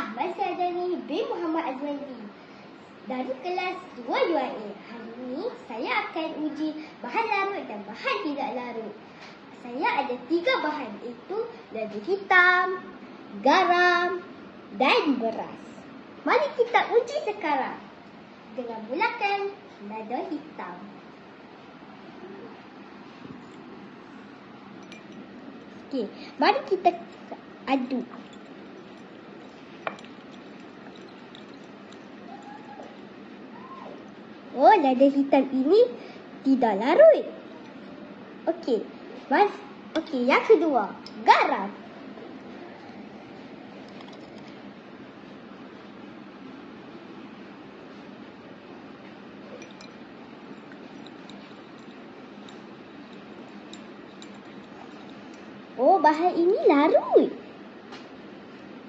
Ahmad Sadani bin Muhammad Azwandi dari kelas 2-2A. Hari ini saya akan uji bahan larut dan bahan tidak larut. Saya ada tiga bahan iaitu lada hitam, garam dan beras. Mari kita uji sekarang dengan mulakan lada hitam. Okey, mari kita aduk. Oh, lada hitam ini tidak larut. Okey. Mas, okey, yang kedua, garam. Oh, bahan ini larut.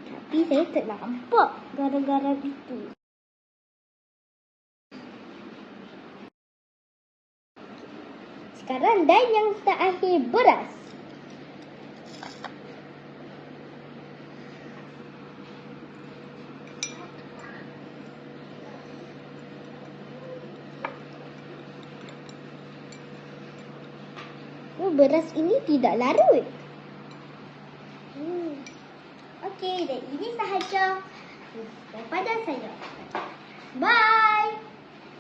Tapi saya tak nampak garam-garam itu. Sekarang dan yang terakhir beras. Oh, beras ini tidak larut. Hmm. Okey, dan ini sahaja daripada saya.